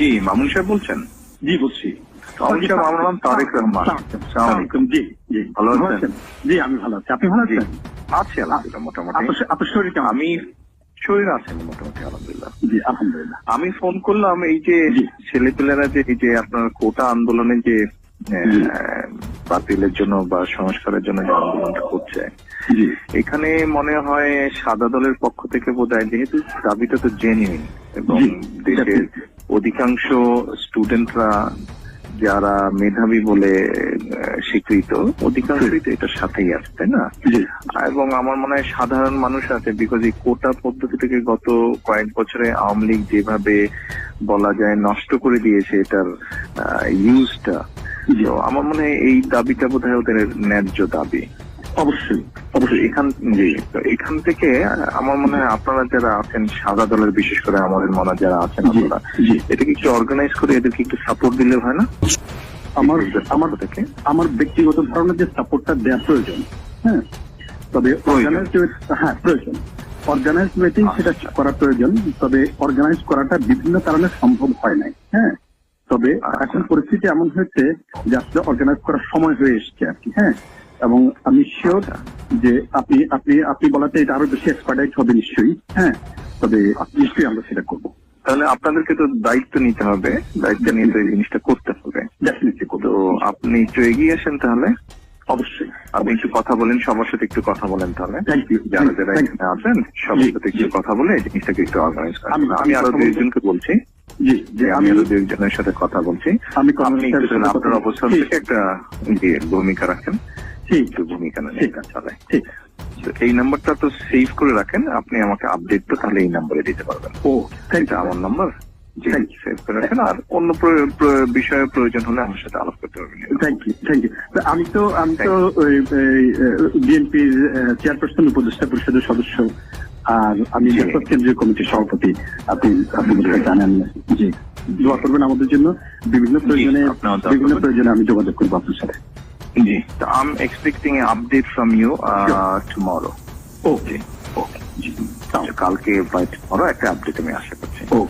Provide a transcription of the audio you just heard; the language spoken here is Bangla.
জি মামুন সাহেব বলছেন? জি বলছি। মামুন সাহেব আমার নাম তারেক রহমান। জি জি ভালো আছেন? জি আমি ভালো আছি। আপনি ভালো আছেন? আছি আলহামদুলিল্লাহ মোটামুটি। আপনার শরীর কেমন? আমি শরীর আছেন মোটামুটি আলহামদুলিল্লাহ। জি আলহামদুলিল্লাহ। আমি ফোন করলাম এই যে জি। ছেলেপেলেরা যে এই যে আপনার কোটা আন্দোলনে যে বাতিলের জন্য বা সংস্কারের জন্য যে আন্দোলনটা করছে এখানে মনে হয় সাদা দলের পক্ষ থেকে বোধ হয় যেহেতু দাবিটা তো জেনুইন এবং দেশের. অধিকাংশ স্টুডেন্টরা যারা মেধাবী বলে স্বীকৃত অধিকাংশই তো এটার সাথেই আছে তাই না? এবং আমার মনে হয় সাধারণ মানুষ আছে বিকজ এই কোটা পদ্ধতি থেকে গত কয়েক বছরে আওয়ামী লীগ যেভাবে বলা যায় নষ্ট করে দিয়েছে এটার ইউজটা আমার মনে হয় এই দাবিটা বোধ হয় ওদের ন্যায্য দাবি। অবশ্যই অবশ্যই। এখান জি এখান থেকে আমার মনে হয় আপনারা যারা আছেন সাদা দলের বিশেষ করে আমাদের মনে যারা আছেন আপনারা এটাকে একটু অর্গানাইজ করে এদেরকে একটু সাপোর্ট দিলে হয় না? আমার আমার থেকে? আমার ব্যক্তিগত ধারণা যে সাপোর্টটা দেওয়া প্রয়োজন হ্যাঁ? তবে অর্গানাইজ হ্যাঁ প্রয়োজন। অর্গানাইজ আচ্ছা। সেটা করা প্রয়োজন তবে অর্গানাইজ করাটা বিভিন্ন কারণে সম্ভব হয় নাই হ্যাঁ? তবে আচ্ছা। এখন পরিস্থিতি এমন হয়েছে যে আসলে অর্গানাইজ করার সময় হয়ে এসছে আর কি হ্যাঁ? এবং আমি শিওর। যে আপনি আপনি আপনি বলাতে এটা আরও বেশি এক্সপার্টাইজ হবে নিশ্চয়ই হ্যাঁ? তবে নিশ্চয়ই আমরা সেটা করব। তাহলে আপনাদেরকে তো দায়িত্ব নিতে হবে দায়িত্ব নিয়ে তো এই জিনিসটা করতে হবে। তো আপনি একটু এগিয়ে আসেন তাহলে। অবশ্যই। আপনি একটু কথা বলেন সবার সাথে একটু কথা বলেন তাহলে। যারা যারা এখানে আছেন সবার সাথে একটু কথা বলে এই জিনিসটাকে একটু অর্গানাইজ করেন। আমি- আরও আমি দুই জনকে বলছি। আমি আরও দুই জনের সাথে কথা বলছি। আমি আপনার অবস্থান থেকে একটা ভূমিকা রাখেন। একটু ভূমিকা নেন ঠিক এটা চলে ঠিক। তো এই নাম্বারটা তো সেভ করে রাখেন আপনি আমাকে আপডেট তো তাহলে এই নাম্বারে দিতে পারবেন। ও থ্যাংক এটা ইউ আমার নাম্বার. সেভ করে রাখেন। আর অন্য বিষয়ে প্রয়োজন হলে আমার সাথে আলাপ করতে পারবেন। থ্যাংক ইউ থ্যাংক ইউ আমি তো আমি তো বিএনপির চেয়ারপারসন উপদেষ্টা পরিষদের সদস্য। আর আমি। কেন্দ্রীয় কমিটির সভাপতি। আপনি আপনি জানেন। জি। দোয়া করবেন আমাদের জন্য। বিভিন্ন প্রয়োজনে বিভিন্ন প্রয়োজনে আমি যোগাযোগ করব আপনার সাথে। জি তো I am expecting a update from you tomorrow okay okay কালকে বাই টুমরো একটা আপডেট আমি আশা করছি